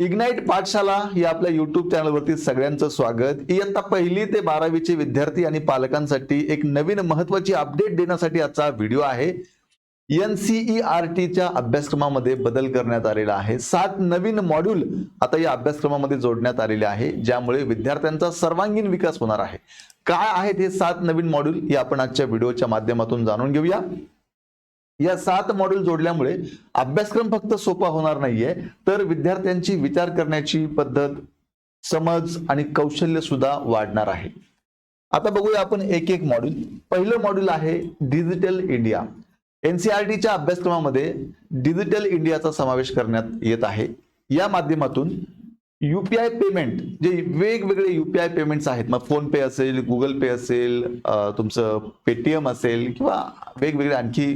Ignite पाठशाला या आपल्या युट्यूब चॅनलवरती सगळ्यांचं स्वागत. इयत्ता पहिली ते बारावीचे विद्यार्थी आणि पालकांसाठी एक नवीन महत्वाची अपडेट देण्यासाठी आजचा व्हिडिओ आहे. एनसीई आर टीच्या अभ्यासक्रमामध्ये बदल करण्यात आलेला आहे. सात नवीन मॉड्यूल आता या अभ्यासक्रमामध्ये जोडण्यात आलेले आहे ज्यामुळे विद्यार्थ्यांचा सर्वांगीण विकास होणार आहे. काय आहेत हे सात नवीन मॉड्यूल हे आपण आजच्या व्हिडिओच्या माध्यमातून जाणून घेऊया. या सात मॉड्यूल जोडल्यामुळे अभ्यासक्रम फक्त सोपा होणार नाहीये. तर विद्यार्थ्यांची विचार करण्याची पद्धत समज आणि कौशल्य सुद्धा वाढणार आहे. आता बघूया आपण एक एक मॉड्यूल पहिलं मॉड्यूल आहे डिजिटल इंडिया एनसीआरटीच्या अभ्यासक्रमामध्ये डिजिटल इंडियाचा समावेश करण्यात येत आहे. या माध्यमातून युपीआय पेमेंट जे वेगवेगळे युपीआय पेमेंट्स आहेत मग फोन पे असेल गुगल पे असेल तुमचं पेटीएम असेल किंवा वेगवेगळे आणखी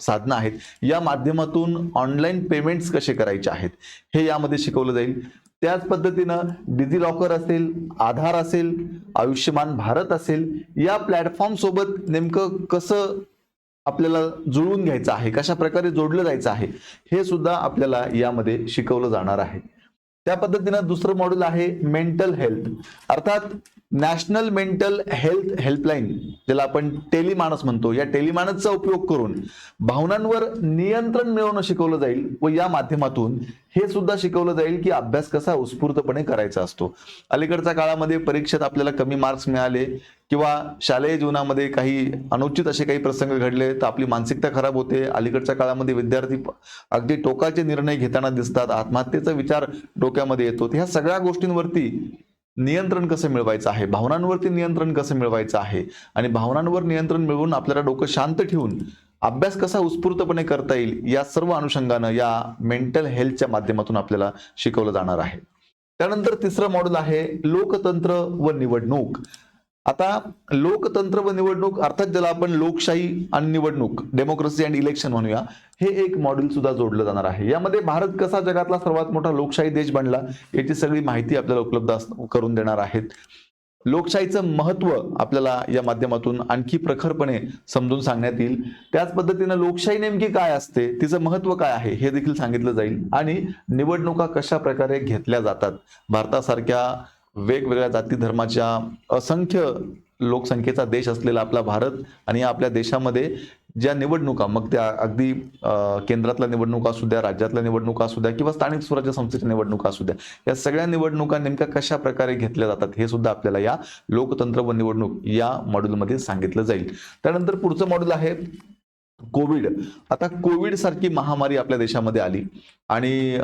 साधनं आहेत या माध्यमातून ऑनलाईन पेमेंट्स कसे करायचे आहेत हे यामध्ये शिकवलं जाईल. त्याच पद्धतीनं डिजी लॉकर असेल आधार असेल आयुष्यमान भारत असेल या प्लॅटफॉर्म सोबत नेमकं कसं आपल्याला जुळवून घ्यायचं आहे कशा प्रकारे जोडलं जायचं आहे हे सुद्धा आपल्याला यामध्ये शिकवलं जाणार आहे. त्या पद्धतीनं दुसरं मॉड्यूल आहे मेंटल हेल्थ अर्थात नॅशनल मेंटल हेल्थ हेल्पलाईन ज्याला आपण टेलिमानस म्हणतो या टेलिमानसचा उपयोग करून भावनांवर नियंत्रण मिळवणं शिकवलं जाईल व या माध्यमातून हे सुद्धा शिकवलं जाईल की अभ्यास कसा उत्स्फूर्तपणे करायचा असतो. अलीकडच्या काळामध्ये परीक्षेत आपल्याला कमी मार्क्स मिळाले किंवा शालेय जीवनामध्ये काही अनुचित असे काही प्रसंग घडले तर आपली मानसिकता खराब होते. अलीकडच्या काळामध्ये विद्यार्थी अगदी टोकाचे निर्णय घेताना दिसतात आत्महत्येचा विचार डोक्यामध्ये येतो. ह्या सगळ्या गोष्टींवरती नियंत्रण कसं मिळवायचं आहे? भावनांवरती नियंत्रण कसं मिळवायचं आहे? आणि भावनांवर नियंत्रण मिळवून आपल्याला डोकं शांत ठेवून अभ्यास कसा उत्स्फूर्तपणे करता येईल या सर्व अनुषंगानं या मेंटल हेल्थच्या माध्यमातून आपल्याला शिकवलं जाणार आहे. त्यानंतर तिसरं मॉड्यूल आहे लोकतंत्र व निवडणूक. आता लोकतंत्र व निवडणूक अर्थात ज्याला आपण लोकशाही आणि निवडणूक डेमोक्रेसी अँड इलेक्शन म्हणूया हे एक मॉड्यूल सुद्धा जोडलं जाणार आहे. यामध्ये भारत कसा जगातला सर्वात मोठा लोकशाही देश बनला याची सगळी माहिती आपल्याला उपलब्ध अस- करून देणार आहेत. लोकशाहीचं महत्त्व आपल्याला या माध्यमातून आणखी प्रखरपणे समजून सांगण्यात येईल. त्याच पद्धतीनं लोकशाही नेमकी काय असते तिचं महत्त्व काय आहे हे देखील सांगितलं जाईल. आणि निवडणुका कशा प्रकारे घेतल्या जातात भारतासारख्या वेगवेगळ्या जाती धर्माच्या असंख्य लोकसंख्येचा देश असलेला आपला भारत आणि या आपल्या देशामध्ये ज्या निवडणुका मग त्या अगदी केंद्रातल्या निवडणुका असू द्या राज्यातल्या निवडणुका असू द्या किंवा स्थानिक स्वराज्य संस्थेच्या निवडणुका असू द्या या सगळ्या निवडणुका नेमक्या कशा प्रकारे घेतल्या जातात हे सुद्धा आपल्याला या लोकतंत्र व निवडणूक या मॉड्यूलमध्ये सांगितलं जाईल. त्यानंतर पुढचं मॉड्यूल आहे कोविड. आता कोविड सारखी महामारी आपल्या देशामध्ये आली आणि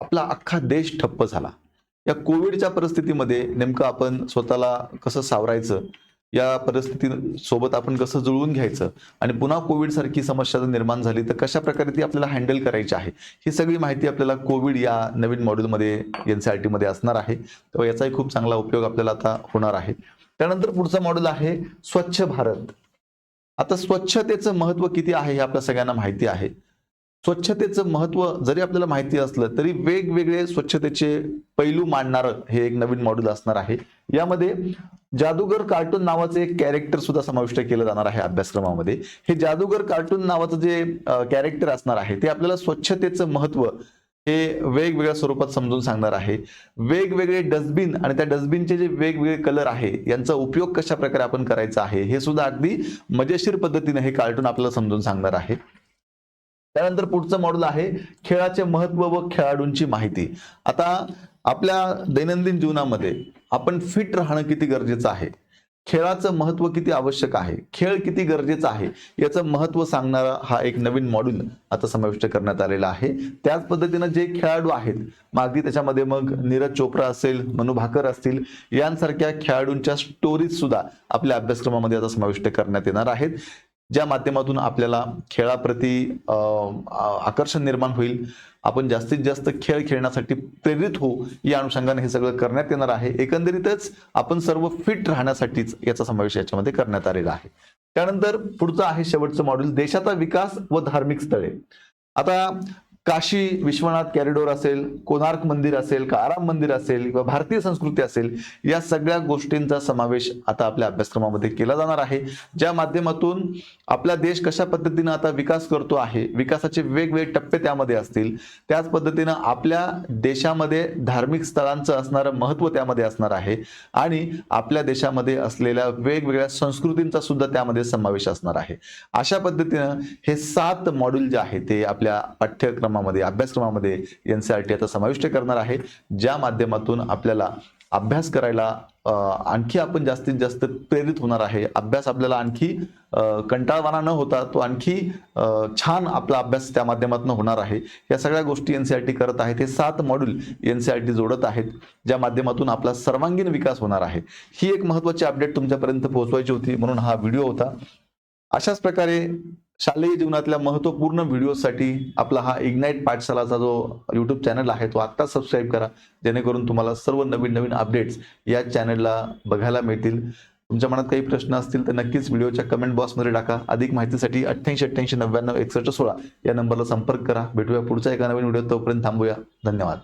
आपला अख्खा देश ठप्प झाला. या कोविडच्या परिस्थितीमध्ये नेमकं आपण स्वतःला कसं सावरायचं? या परिस्थिती सोबत आपण कसं जुळवून घ्यायचं? आणि पुन्हा कोविड सारखी समस्या जर निर्माण झाली तर कशा प्रकारे ती आपल्याला हँडल करायची आहे? ही सगळी माहिती आपल्याला कोविड या नवीन मॉड्यूलमध्ये एन सी आर टीमध्ये असणार आहे. तेव्हा याचाही खूप चांगला उपयोग आपल्याला आता होणार आहे. त्यानंतर पुढचा मॉड्यूल आहे स्वच्छ भारत. आता स्वच्छतेचं महत्त्व किती आहे हे आपल्या सगळ्यांना माहिती आहे. स्वच्छतेचं महत्त्व जरी आपल्याला माहिती असलं तरी वेगवेगळे स्वच्छतेचे पैलू मांडणारं हे एक नवीन मॉड्यूल असणार आहे. यामध्ये जादूगर कार्टून नावाचं एक कॅरेक्टर सुद्धा समाविष्ट केलं जाणार आहे अभ्यासक्रमामध्ये. हे जादूगर कार्टून नावाचं जे कॅरेक्टर असणार आहे ते आपल्याला स्वच्छतेचं महत्त्व हे वेगवेगळ्या स्वरूपात समजून सांगणार आहे. वेगवेगळे डस्टबिन आणि त्या डस्टबिनचे जे वेगवेगळे कलर आहे यांचा उपयोग कशा प्रकारे आपण करायचा आहे हे सुद्धा अगदी मजेशीर पद्धतीने हे कार्टून आपल्याला समजून सांगणार आहे. त्यानंतर पुढचं मॉड्यूल आहे खेळाचे महत्त्व व खेळाडूंची माहिती. आता आपल्या दैनंदिन जीवनामध्ये आपण फिट राहणं किती गरजेचं आहे? खेळाचं महत्त्व किती आवश्यक आहे? खेळ किती गरजेचं आहे? याचं महत्त्व सांगणारा हा एक नवीन मॉड्यूल आता समाविष्ट करण्यात आलेला आहे. त्याच पद्धतीनं जे खेळाडू आहेत मागदी त्याच्यामध्ये मग नीरज चोप्रा असेल मनु भाकर असतील यांसारख्या खेळाडूंच्या स्टोरीज सुद्धा आपल्या अभ्यासक्रमामध्ये आता समाविष्ट करण्यात येणार आहेत. ज्या माध्यमातून आपल्याला खेळाप्रती आकर्षण निर्माण होईल आपण जास्तीत जास्त खेळ खेळण्यासाठी प्रेरित होऊ या अनुषंगाने हे सगळं करण्यात येणार आहे. एकंदरीतच आपण सर्व फिट राहण्यासाठीच याचा समावेश याच्यामध्ये करण्यात आलेला आहे. त्यानंतर पुढचं आहे शेवटचं मॉड्यूल देशाचा विकास व धार्मिक स्थळे. आता काशी विश्वनाथ कॅरिडोर असेल कोणार्क मंदिर असेल का आराम मंदिर असेल किंवा भारतीय संस्कृती असेल या सगळ्या गोष्टींचा समावेश आता आपल्या अभ्यासक्रमामध्ये केला जाणार आहे. ज्या माध्यमातून आपला देश कशा पद्धतीनं आता विकास करतो आहे विकासाचे वेगवेगळे टप्पे त्यामध्ये असतील त्याच पद्धतीनं आपल्या देशामध्ये धार्मिक स्थळांचं असणारं महत्त्व त्यामध्ये असणार आहे आणि आपल्या देशामध्ये असलेल्या वेगवेगळ्या संस्कृतींचा सुद्धा त्यामध्ये समावेश असणार आहे. अशा पद्धतीनं हे सात मॉड्यूल जे आहे ते आपल्या कार्यक्रमामध्ये अभ्यासक्रमामध्ये एन सी आर टी आता समाविष्ट करणार आहे ज्या माध्यमातून आपल्याला अभ्यास करायला आणखी आपण जास्तीत जास्त प्रेरित होणार आहे. अभ्यास आपल्याला आणखी कंटाळवाना कंटाळवाणा न होता तो आणखी छान आपला अभ्यास त्या माध्यमातून होणार आहे. या सगळ्या गोष्टी एन सी आर टी करत आहेत. हे सात module N C R T जोडत आहेत ज्या माध्यमातून आपला सर्वांगीण विकास होणार आहे. ही एक महत्वाची अपडेट तुमच्यापर्यंत पोहोचवायची होती म्हणून हा व्हिडिओ होता. अशाच प्रकारे शालेय जीवनातल्या महत्त्वपूर्ण व्हिडिओसाठी आपला हा इग्नाईट पाठशालाचा जो यूट्यूब चॅनल आहे तो आत्ता सबस्क्राईब करा. जेणेकरून तुम्हाला सर्व नवीन नवीन अपडेट्स या चॅनलला बघायला मिळतील. तुमच्या मनात काही प्रश्न असतील तर नक्कीच व्हिडिओच्या कमेंट बॉक्समध्ये टाका. अधिक माहितीसाठी अठ्ठ्याऐंशी अठ्ठ्याऐंशी नव्याण्णव एकसष्ट सोळा या नंबरला संपर्क करा. भेटूया पुढच्या एका नवीन व्हिडिओ तोपर्यंत थांबूया. धन्यवाद.